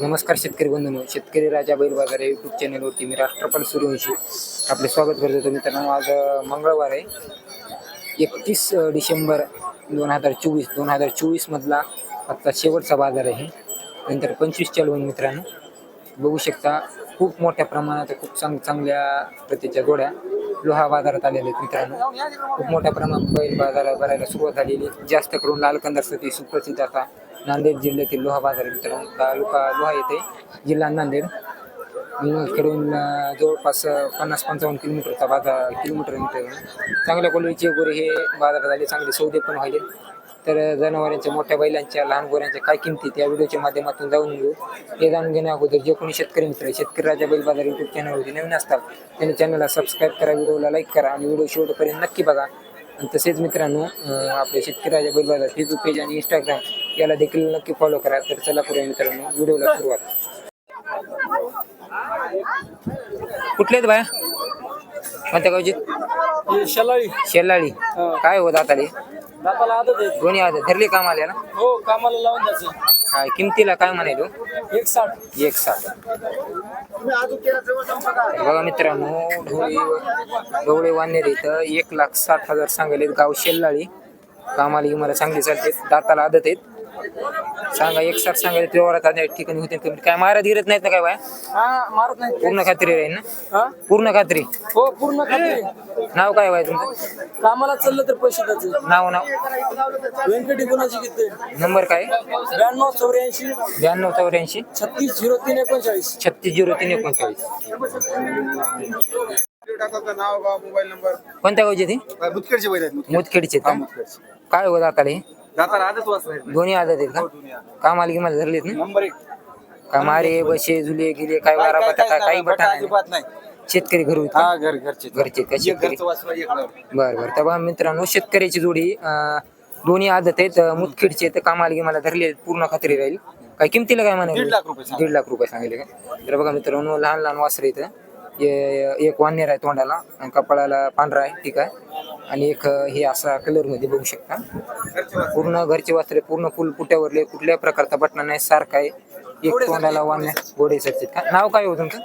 नमस्कार शेतकरी बंधूंनो शेतकरी राजा बैल बाजार या यूट्यूब चॅनलवरती मी राष्ट्रपाल सूर्यवंशी आपले स्वागत करतो मित्रांनो आज मंगळवार आहे. एकतीस डिसेंबर दोन हजार चोवीस दोन हजार चोवीसमधला आत्ता शेवटचा बाजार आहे. नंतर पंचवीस चालू आहे मित्रांनो. बघू शकता खूप मोठ्या प्रमाणात खूप चांग चांगल्या प्रतीच्या जोड्या लोहा बाजारात आलेल्या आहेत मित्रांनो. खूप मोठ्या प्रमाणात बैल बाजारात भरायला सुरुवात झालेली आहे. जास्त करून लाल सती सुप्रसिद्ध आता नांदेड जिल्ह्यातील लोहा बाजार मित्रांनो तालुका लोहा येथे जिल्हा नांदेड. खेळून जवळपास पन्नास पंचावन्न किलोमीटरचा बाजार किलोमीटर चांगल्या क्वालिटीचे गोरे हे बाजारात आले चांगले सौदे पण व्हायले. तर जनावरांच्या मोठ्या बैलांच्या लहान गोऱ्यांच्या काय किमती त्या व्हिडिओच्या माध्यमातून जाऊन घेऊ. हे जाणून घेण्या अगोदर जे कोणी शेतकरी मित्र शेतकरी राजा बैल बाजार युट्यूब चॅनलवरती नवीन असतात त्यांनी चॅनलला सबस्क्राईब करा व्हिडिओला लाईक करा आणि व्हिडिओ शेवटपर्यंत नक्की बघा. तसेच मित्रांनो आपले शेतकरी राजा बैल बाजार फेसबुक पेज आणि इंस्टाग्राम याला देखील नक्की फॉलो करा. तर चला करूया मित्रांनो व्हिडिओला सुरुवात. कुठले आहेत बाया? कोणत्या गावची? शलाई शेलाळी. काय हो दाताली? दाताला आदत आहे. दोन्ही आज धरली काम आल्या ना? हो कामाला लावून द्यायचं. हा किमतीला काय म्हणायलो एक साठ एक साठ बघा. मित्रांनो ढोळी ढोळे वानेर इथं एक लाख साठ हजार सांगायला गाव शेल्लाळी. कामाला इमारत चांगली चालते दाताला आदत आहेत. सांगा एक साठ सांगायला व्यवहारात आल्या ठिकाणी होते कमी काय मारत गिरत नाहीत ना काय बाय? हा मारत नाही पूर्ण खात्री राहील ना? हा? पूर्ण खात्री? हो पूर्ण खात्री. नाव काय बाय तुमचं? कामाला चाललं तर पैसे द्यायचे. नाव नाव? व्यंकटी गुणाची किती नंबर काय? ब्याण्णव चौऱ्याऐंशी. ब्याण्णव चौऱ्याऐंशी. छत्तीस झिरो तीन एकोणचाळीस. छत्तीस झिरो तीन एकोणचाळीस. नाव मोबाईल नंबर. कोणत्या गावची ती? मुतखेडचे बैल आहेत मुदखेडचे का? काय हो दाताला? हे वाचला दोन्ही आदत आहेत का? कामाला गिमाला धरलेत ना? नंबर एक. का मारे बसे झुले गिले काय वारा बटाटा काही बटा नाही. अजिबात नाही. शेतकरी घरी होते. हा घर घरचे. घरचे का एक शेतकरी घरचं वाचलं एक नवर. बर बर. तेव्हा मित्रांनो शेतकऱ्याची जोडी अं, दोन्ही आदत आहेत. अं, मुदखेडचे तर कामाला गिमाला धरले आहेत, पूर्ण खात्री राहील. काय किमतीला काय म्हणाले दीड लाख रुपये सांगा. दीड लाख रुपये सांगितले का? तर बघा मित्रांनो लहान लहान वासरे इथं हे- एक वानेर आहे तोंडाला आणि कपाळाला पांढरा आहे ठीक आहे. आणि एक हे असा कलरमध्ये बघू शकता. पूर्ण घरचे वासरे पूर्ण फुल पुट्यावरले कुठल्या प्रकारचा बटना नाही सारखा आहे. एक तोंडाला वाण्या गोडे सरचित का नाव काय हो तुमचं?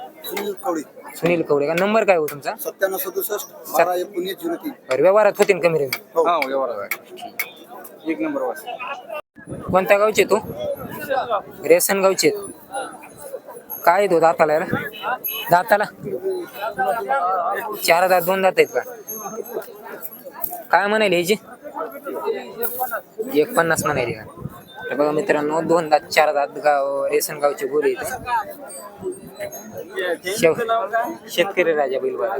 सुनील कवडे. का? नंबर काय हो तुमचा? सत्त्याण्णव सदुसष्ट बारा एकोणीस झिरो तीन. बरं व्यवहारात होते ना कमी रेंज हो. व्यवहार एक नंबर कोणत्या गावचे तू? रेसन गावचे काय तो दाताला दाताला? चार दात दोन दात आहेत का? काय म्हणाले ह्याची? एक पन्नास म्हणाले का? तर बघा मित्रांनो दोन दात चार दात गाव रेसन गावचे गोरे इथे शेव शेतकरी राजा बैल बघा.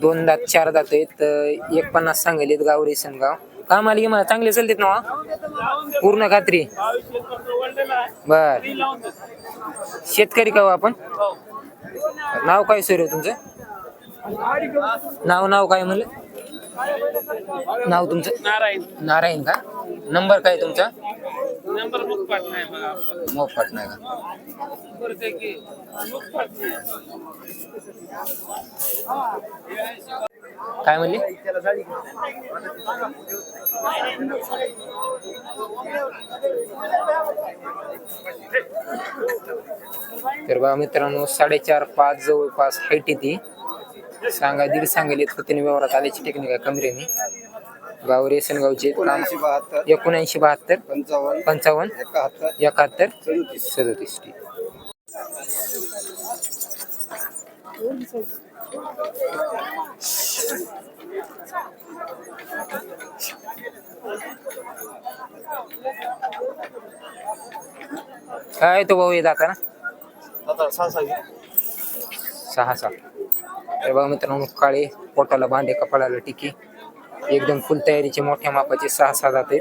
दोन दात चार दात आहेत एक पन्नास सांगेल गाव रेसन गाव. काम आली मला चांगले चालतात ना हो? पूर्ण खात्री? बर. शेतकरी का हो आपण? नाव काय सुरू हो तुमचं? नाव नाव काय म्हणलं? नाव तुमचं? नारायण. नारायण का? नंबर काय तुमचा? नंबर पाठ नाही का? काय म्हणले? तर बघा मित्रांनो साडेचार पाच जवळपास हाईट येते सांगा दीड सांगेल त्याने व्यवहारात आल्याची टेक्निक आहे कमरेने. गाव रेसन गावचे एकोणऐंशी बहात्तर. पंचावन्न. एकाहत्तर. सदोतीस. काय तो भाऊ येत आता ना? सहा सहा तर बघा मित्रांनो काळे पोटाला भांडे कपाळाला टिकी. एकदम फुल तयारीचे मोठ्या मापाचे सहा सहा जाते.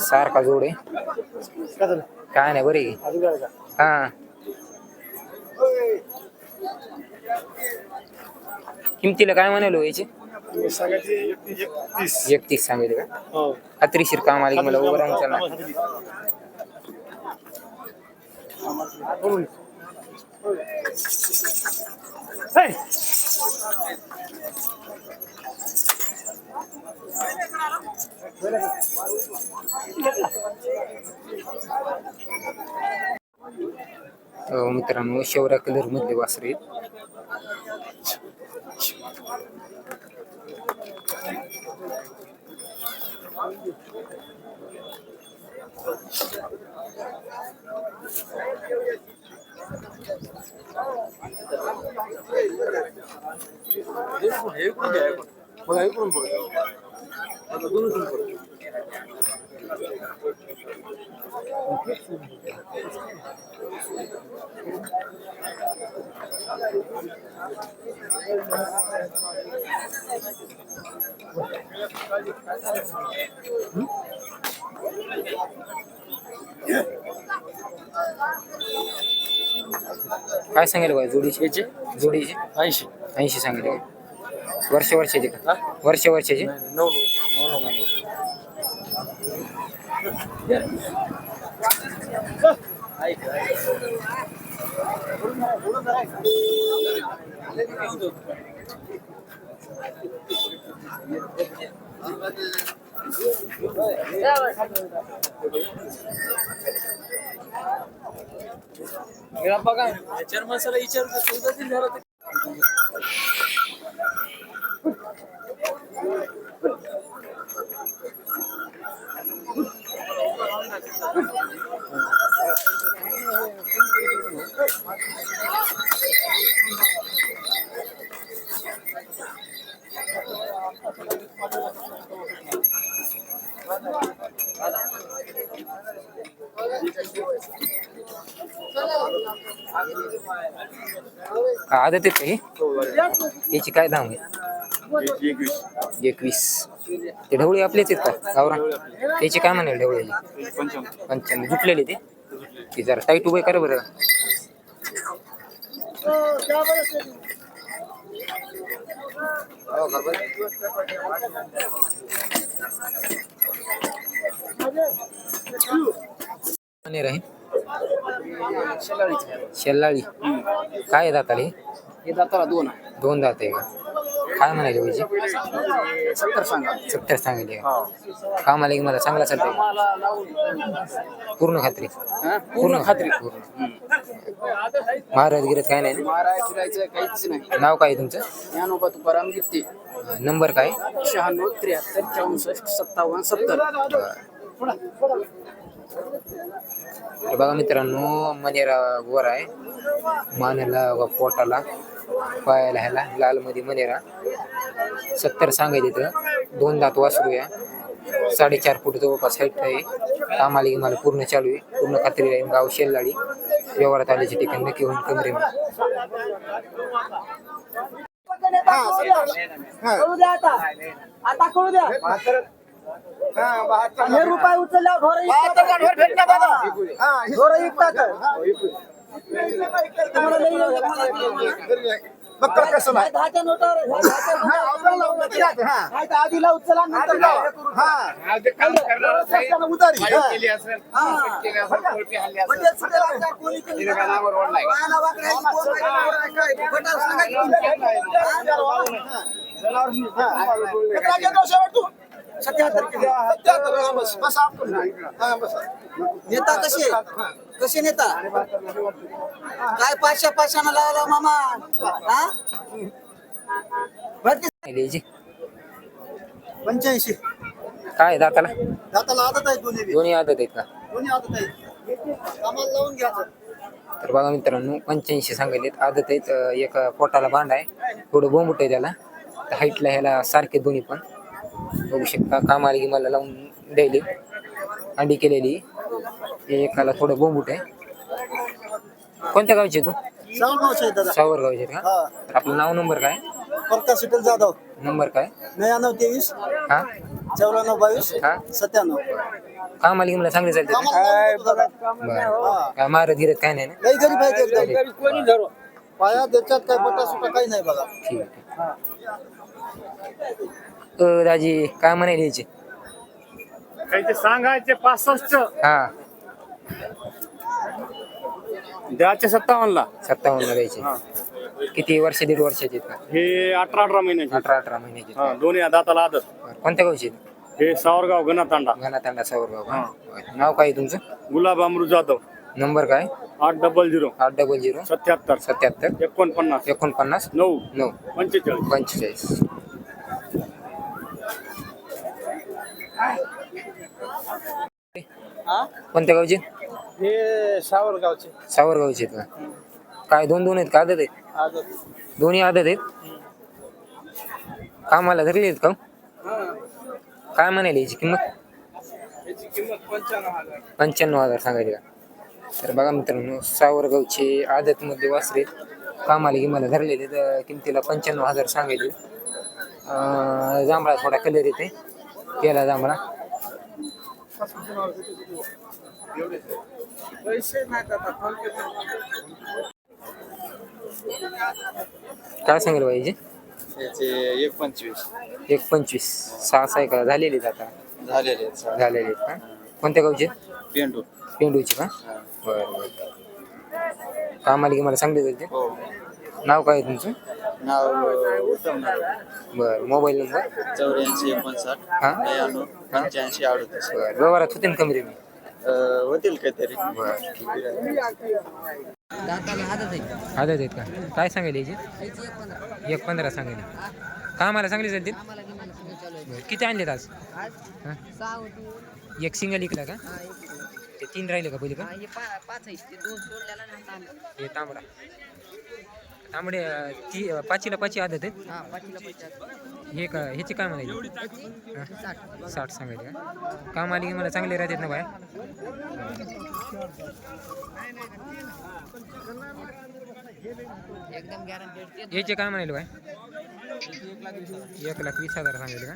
सारखा जोड आहे. काय नाही बरे हा. किमतीला काय म्हणालो याचे? एकतीस सांगितले का? हो. खात्रीशीर काम आले मला उभं राहून चालणार अं, मित्रांनो शेवरा कलर मधले वासरे आहेत. बघा इकडून पुढे आता दोन्ही पुढे काय सांगायला पाहिजे जोडीचे याचे जोडीचे ऐंशी ऐंशी सांगितले का? वर्ष वर्षाचे का वर्ष वर्षाचे नऊ नऊ बघा चार माणसाला विचार चौदा दिन झाला ते का आदत आहे का. ही याची काय आहे? एकवीस. ते ढवळे आपलेच आहेत का? गावरा त्याची काय म्हणाल ढवळ्याची? पंच्याण्णव जुटलेले ते? ती जरा टाईट उभे करा बरं. आणि राही शेल्लाळी काय आहे दाताले? हे दाताला दोन आहे. दोन दात आहे का? काय म्हणाले पाहिजे सत्तर सांगा. सत्तर सांगितले. का कामाला की मला चांगला चालतंय? पूर्ण खात्री. पूर्ण खात्री. महाराज गिरत काय नाही? माराय फिरायचं काहीच नाही. नाव काय तुमचं? ज्ञानोबा तुकाराम गित्ते नंबर काय? शहाण्णव त्र्याहत्तर चौसष्ट सत्तावन्न सत्तर. तर बघा मित्रांनो मनेरा वर आहे. मानेला पोटाला. पायाला ह्याला लाल मध्ये मनेरा. सत्तर सांगायचे तर दोन दात वासरू या. साडेचार फूट जवळपास हाईट आहे. कामाला की मला पूर्ण चालू आहे. पूर्ण खात्री राहील गाव शेल्लाडी व्यवहारात आल्याचे ठिकाण नक्की होऊन कमरे हे रुपये उचलल्यावर ढोरं. ढोरं विकतात. येऊ द्या. ह्या दहाच्या नोटावर दहाच्या आधीला उचला नंतर. म्हणजे नाही. सतराच्या दोषावर तू. सत्याहत्तर किलो. नेता कसे? कसे नेता? काय पाचशे पाचशेनं लावला मामा? हा? भरती पंच्याऐंशी. काय दाताला? दाताला आदत आहे दोन्ही बी. दोन्ही आदत आहेत का? दोन्ही आदत आहे कामाला लावून घ्यायचं. तर बघा मित्रांनो पंच्याऐंशी सांगितलेत आदत आहेत. अं, एक पोटाला बांध आहे. थोडं बोंबट आहे त्याला. हाईटला ह्याला सारखे दोन्ही पण. बघू शकता. कामाला की मला लावून द्यायली. अंडी केलेली. हे एकाला थोडं बोंबूट आहे. कोणत्या गावचे तू आहे दादा. सावर गावचे का? हा. आपलं नाव नंबर काय? प्रकाश विठ्ठल जाधव. नंबर काय? नव्याण्णव तेवीस. हा? चौऱ्याण्णव बावीस. हा? सत्त्याण्णव. कामाला की मला चांगले चालते का? कामाला लावून देतो दादा. बरं. काय मारत गिरत काय नाही ना? लई गरीब आहे ते एकदम गरीब. कोणी धरो. पाया त्याच्यात काय बटा सुटा काही नाही बघा. ठीक आहे. दाजी काय म्हणायला यायचे काही ते सांगायचे पासष्ट हा. द्याचे सत्तावन्नला. सत्तावन्न द्यायचे. किती वर्ष दीड वर्षाचे आहेत का? हे अठरा अठरा महिन्याचे. अठरा अठरा महिन्याचे आहेत. हा दोन्ही दाताला आदत. बरं. कोणत्या गावचे आहेत? हे सावरगाव गणातांडा घनातांडा सावरगाव का? नाव काय आहे तुमचं? गुलाब अमृत जाधव. नंबर काय? आठ डबल झिरो. आठ डबल झिरो. सत्याहत्तर. सत्याहत्तर. एकोणपन्नास. एकोणपन्नास? नऊ. नऊ. पंचेचाळीस. पंचेचाळीस. कोणत्या गावचे? हे सावरगावचे. सावरगावचे आहेत का? काय दोन दोन आहेत का? आदत आहेत? दोन्ही आदत आहेत? कामाला धरले आहेत का? काय म्हणाले याची किंमत? याची किंमत पंच्याण्णव हजार. पंच्याण्णव हजार सांगायचे का? तर बघा मित्रांनो सावरगावचे आदतमध्ये वासरे कामाला गिमाला धरले आहेत. तर किमतीला पंच्याण्णव हजार सांगायचे. जांभळा थोडा कलर येते. केला जांभळा. काय सांगेल पाहिजे एक पंचवीस. एक पंचवीस. सहा सहा का झालेली आहेत आता. झालेले आहेत. झालेले आहेत का? कोणत्या गावचे? पेंडू. पेंडूची का? बरं बरं. कामाला गिमाला सांगले जाते हो. नाव काय आहे तुमचं? नाव उत्तम नाव बरं मोबाईल नंबर? चौऱ्याऐंशी एकोणसाठ हा? नव्याण्णव पंच्याऐंशी अडतीस. बरं व्यवहारात होते ना कमी रेमी होतील काहीतरी. बरं आदत आहे आदत आहेत का? काय सांगायला याची एक पंधरा सांगायला. चांगली चालतील चालू आहे. बरं किती आणलेत आज? आज हां? सहा होती. एक सिंगल इकला का? हा एक ते तीन राहिले का पहिले का? हा हे पा पाच आहे ते दोन सोडल्याला नाही तांबडा हे तांबडा ती पाचीला पाची आदत आहेत हा हे का ह्याची काय म्हणायची? हां? साठ साठ सांगायचे का? काम आली की मला चांगले राहतात ना बाय? एकदम गॅरंटेड याचे काय म्हणाले बाय? एक लाख वीस हजार सांगायचे का?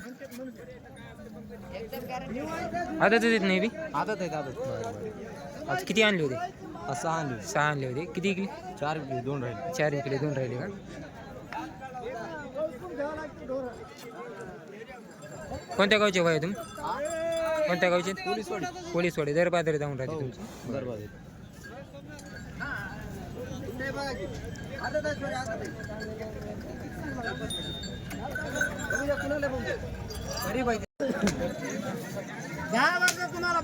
आदतच येत नाही बी? आदत आहेत आदत. आज किती आणले होते? असं आणले सहा आणले होते. किती इकली चार दोन राहिले. चार इकडे दोन राहिले का? कोणत्या गावचे भाई तुम्ही कोणत्या गावचे? पोलीसवाडी. पोलीसवाडी दर बाजारी जाऊन राहते तुमची. बरोबर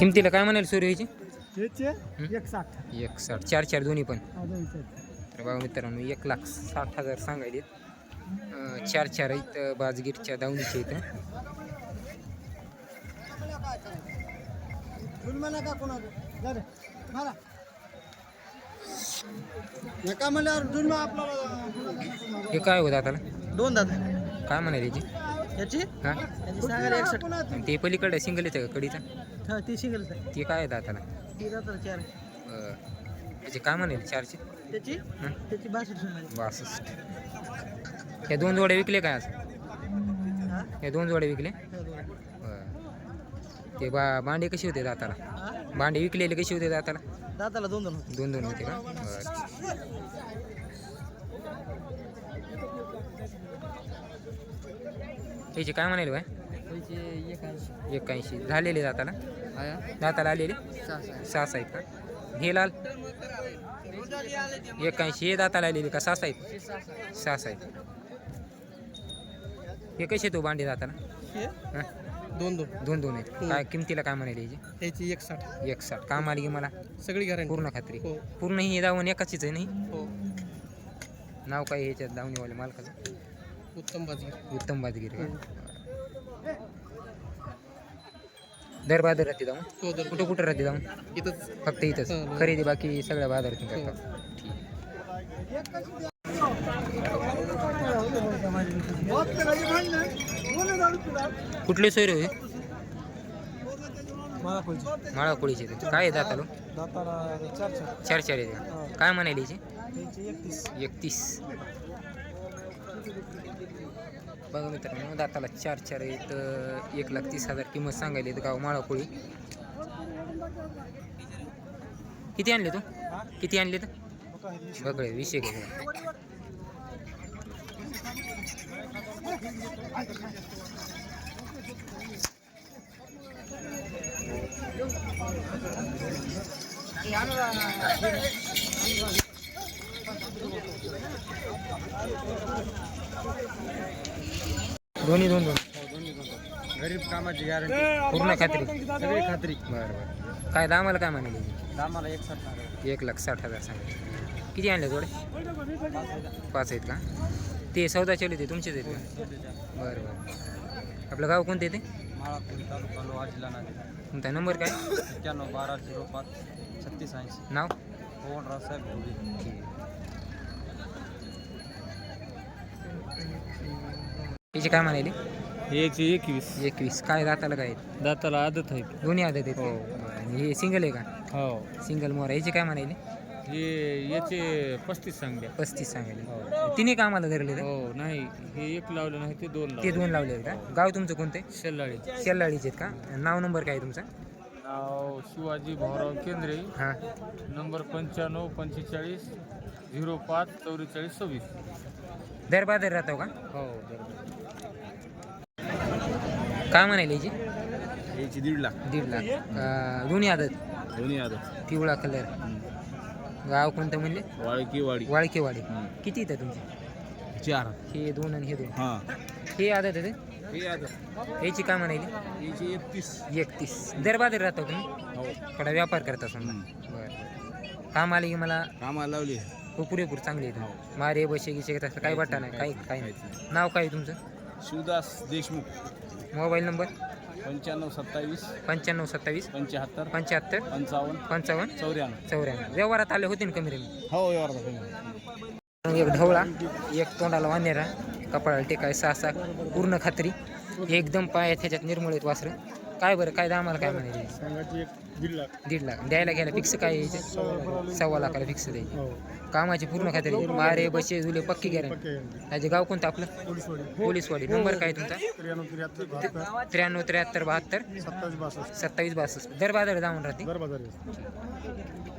किमतीला काय म्हणाल सूर्य याची एक साठ एक साठ चार चार दोन्ही पण. तर बघा मित्रांनो एक लाख साठ हजार सांगायले चार चार आहेत अं, बाजगीरच्या दावणीचे इथं. नका म्हणल्यावर जुन्मा आपल्याला हे काय होतं आता दोन दात काय म्हणाले याची? याची? हा? ते पलीकडे सिंगल येतं का कडीचा? हा ती सिंगल ते. काय आहे दाताला ती दाताला चार. अं, त्याचे काय म्हणाले? चारशे? त्याची? हं? त्याची बासष्ट हे दोन जोड्या विकले काय आज? हा? हे दोन जोड्या विकले? त्या दोन. बरं. ते बा भांडे कसे होते दाताला? हा? भांडे विकलेले कसे होते दाताला? दाताला दोन दोन होते. दोन दोन होते का? बरं. त्याचे काय म्हणाले बाय? त्याचे एक ऐंशी एकाऐंशी. झालेले आया दाताला आलेले? सहा आहेत का? हे लाल? एकाऐंशी हे दाताला आलेले का? सहा आहेत? हे सहा सहा सहा आहेत हे कसे तो दाताला? हे? हं? दोन दोन. दोन दोन आहेत. काय किमतीला काय म्हणाले याची? त्याची एक साठ एक साठ काम आली की मला? सगळी गॅरंटी पूर्ण खात्री. हो. पूर्ण ही दावण एकाचीच आहे नाही? हो. नाव काय ह्याच्यात दावणीवाले मालकाचं? उत्तम बाजगी उत्तम बाजगिरी का दर बाजार राहते जाऊन हो दर कुठं कुठं राहते जाऊन इथंच. फक्त इथंच. हो. खरेदी बाकी सगळ्या ठीक कुठले सोयरे पाहिजे माळा कोळीचे. काय आहे दातालो? चार चार आहे? काय म्हणायला एकतीस. बघा मित्रांनो दाताला चार चार आहेत एक लाख तीस हजार किंमत सांगायली गाव माळापोळी किती आणले तू? किती आणले तर बघळे विषय घे दोन्ही दोन दोन. गरीब कामाची गॅरंटी पूर्ण खात्री. सगळी खात्री. बरं बरं. काय दामाला काय म्हणाले आम्हाला एक साठ एक लाख साठ हजार सांगा किती आणले थोडे पाच आहेत का ते सौदा चले ते तुमचेच आहेत का? बरं बरं. आपलं गाव कोणतं येते माळापूर तालुका लोहा जिल्हा नांदेड तुमचा नंबर काय? एक्क्याण्णव बारा झिरो पाच छत्तीस ऐंशी. नाव? पवनराव साहेब त्याचे काय म्हणाले? एकशे एकवीस. एकवीस. काय दाताला काय? आहेत? दाताला आदत आहे. दोन्ही आदत आहेत का? आणि हे सिंगल आहे का? हो. सिंगल मोर याचे काय म्हणाले? हे याचे पस्तीस सांगल्या पस्तीस सांगायले तिन्ही कामाला धरले हो नाही. हे एक लावलं नाही ते दोन ते दोन लावले आहेत का? गाव तुमचं कोणतं? शेल्लाळी शेल्लाळीचे आहेत का? नाव नंबर काय आहे तुमचा? नाव शिवाजी भाऊराव केंद्रे. हां. नंबर पंच्याण्णव पंचेचाळीस झिरो पाच चौवेचाळीस सव्वीस. दर बाजार राहतो का? हो बरोबर काय म्हणाले याची? याची दीड लाख. दीड लाख. अं, दोन्ही आदत? दोन्ही आदत. पिवळा कलर गाव कोणतं म्हणले? वाळकी वाडी वाळकेवाडी किती येतं तुमचे? चार. हे दोन आणि हे दोन. हां. हे आदत आहे हे आदत. याची काय म्हणाली? याची एकतीस. एकतीस. दर बाजार राहतो तुम्ही? हो. कडा व्यापार करता समजा. बरं काम आले की मला कामाला लावली हो पुरेपूर चांगले येतं मारे बसे गिसे असं काही वाटा नाही काही काही नाही. नाव काय आहे तुमचं? शिवदास देशमुख. Mobile number? पंच्याण्णव सत्तावीस. पंच्याण्णव सत्तावीस. पंच्याहत्तर. पंच्याहत्तर. पंचावन्न. पंचावन्न. चौऱ्याण्णव. चौऱ्याण्णव. व्यवहारात आले होते ना कमी रेमी हो एवढा एक ढवळा एक तोंडाला वानेरा कपाळाला टेकाय सहा सहा पूर्ण खात्री. एकदम पाय त्याच्यात निर्मळ आहेत वासरं. काय बरं? काय दामाला काय सांगायची एक दीड लाख. दीड लाख. द्यायला घ्यायला फिक्स काय यायचे सव्वा लाखाला फिक्स द्यायचे हो. कामाची पूर्ण खात्री. मारे बसे जुले पक्की गॅरंटी त्याचे गाव कोणतं आपलं? पोलीसवाडी. पोलीसवाडी. नंबर काय तुमचा? त्र्याण्णव त्र्याहत्तर बहात्तर. त्र्याण्णव त्र्याहत्तर बहात्तर. सत्तावीस बासष्ट. सत्तावीस बासष्ट. दर बाजार जाऊन राहते. दर बाजार आहे.